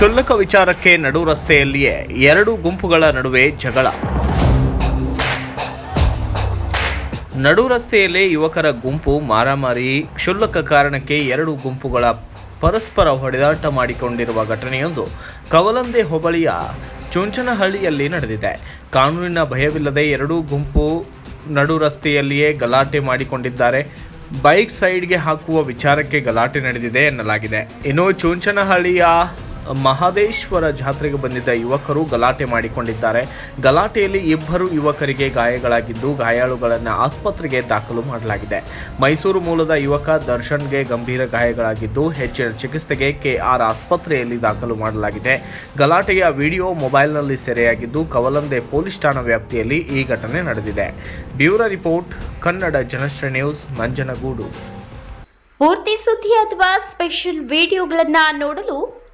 ಕ್ಷುಲ್ಲಕ ವಿಚಾರಕ್ಕೆ ನಡು ರಸ್ತೆಯಲ್ಲಿಯೇ ಎರಡು ಗುಂಪುಗಳ ನಡುವೆ ಜಗಳ. ನಡು ರಸ್ತೆಯಲ್ಲೇ ಯುವಕರ ಗುಂಪು ಮಾರಾಮಾರಿ, ಕ್ಷುಲ್ಲಕ ಕಾರಣಕ್ಕೆ ಎರಡು ಗುಂಪುಗಳ ಪರಸ್ಪರ ಹೊಡೆದಾಟ ಮಾಡಿಕೊಂಡಿರುವ ಘಟನೆಯೊಂದು ಕವಲಂದೆ ಹೋಬಳಿಯ ಚುಂಚನಹಳ್ಳಿಯಲ್ಲಿ ನಡೆದಿದೆ. ಕಾನೂನಿನ ಭಯವಿಲ್ಲದೆ ಎರಡೂ ಗುಂಪು ನಡು ರಸ್ತೆಯಲ್ಲಿಯೇ ಗಲಾಟೆ ಮಾಡಿಕೊಂಡಿದ್ದಾರೆ. ಬೈಕ್ ಸೈಡ್ಗೆ ಹಾಕುವ ವಿಚಾರಕ್ಕೆ ಗಲಾಟೆ ನಡೆದಿದೆ ಎನ್ನಲಾಗಿದೆ. ಇನ್ನು ಚುಂಚನಹಳ್ಳಿಯ ಮಹದೇಶ್ವರ ಜಾತ್ರೆಗೆ ಬಂದಿದ್ದ ಯುವಕರು ಗಲಾಟೆ ಮಾಡಿಕೊಂಡಿದ್ದಾರೆ. ಗಲಾಟೆಯಲ್ಲಿ ಇಬ್ಬರು ಯುವಕರಿಗೆ ಗಾಯಗಳಾಗಿದ್ದು, ಗಾಯಾಳುಗಳನ್ನು ಆಸ್ಪತ್ರೆಗೆ ದಾಖಲು ಮಾಡಲಾಗಿದೆ. ಮೈಸೂರು ಮೂಲದ ಯುವಕ ದರ್ಶನ್ಗೆ ಗಂಭೀರ ಗಾಯಗಳಾಗಿದ್ದು, ಹೆಚ್ಚಿನ ಚಿಕಿತ್ಸೆಗೆ ಕೆಆರ್ ಆಸ್ಪತ್ರೆಯಲ್ಲಿ ದಾಖಲು ಮಾಡಲಾಗಿದೆ. ಗಲಾಟೆಯ ವಿಡಿಯೋ ಮೊಬೈಲ್ನಲ್ಲಿ ಸೆರೆಯಾಗಿದ್ದು, ಕವಲಂದೆ ಪೊಲೀಸ್ ಠಾಣಾ ವ್ಯಾಪ್ತಿಯಲ್ಲಿ ಈ ಘಟನೆ ನಡೆದಿದೆ. Bureau report, Kannada Janashri news, Manjanagudu. ಪೂರ್ತಿ ಸುದ್ದಿ ಅಥವಾ ಸ್ಪೆಷಲ್ ವಿಡಿಯೋಗಳನ್ನು ನೋಡಲು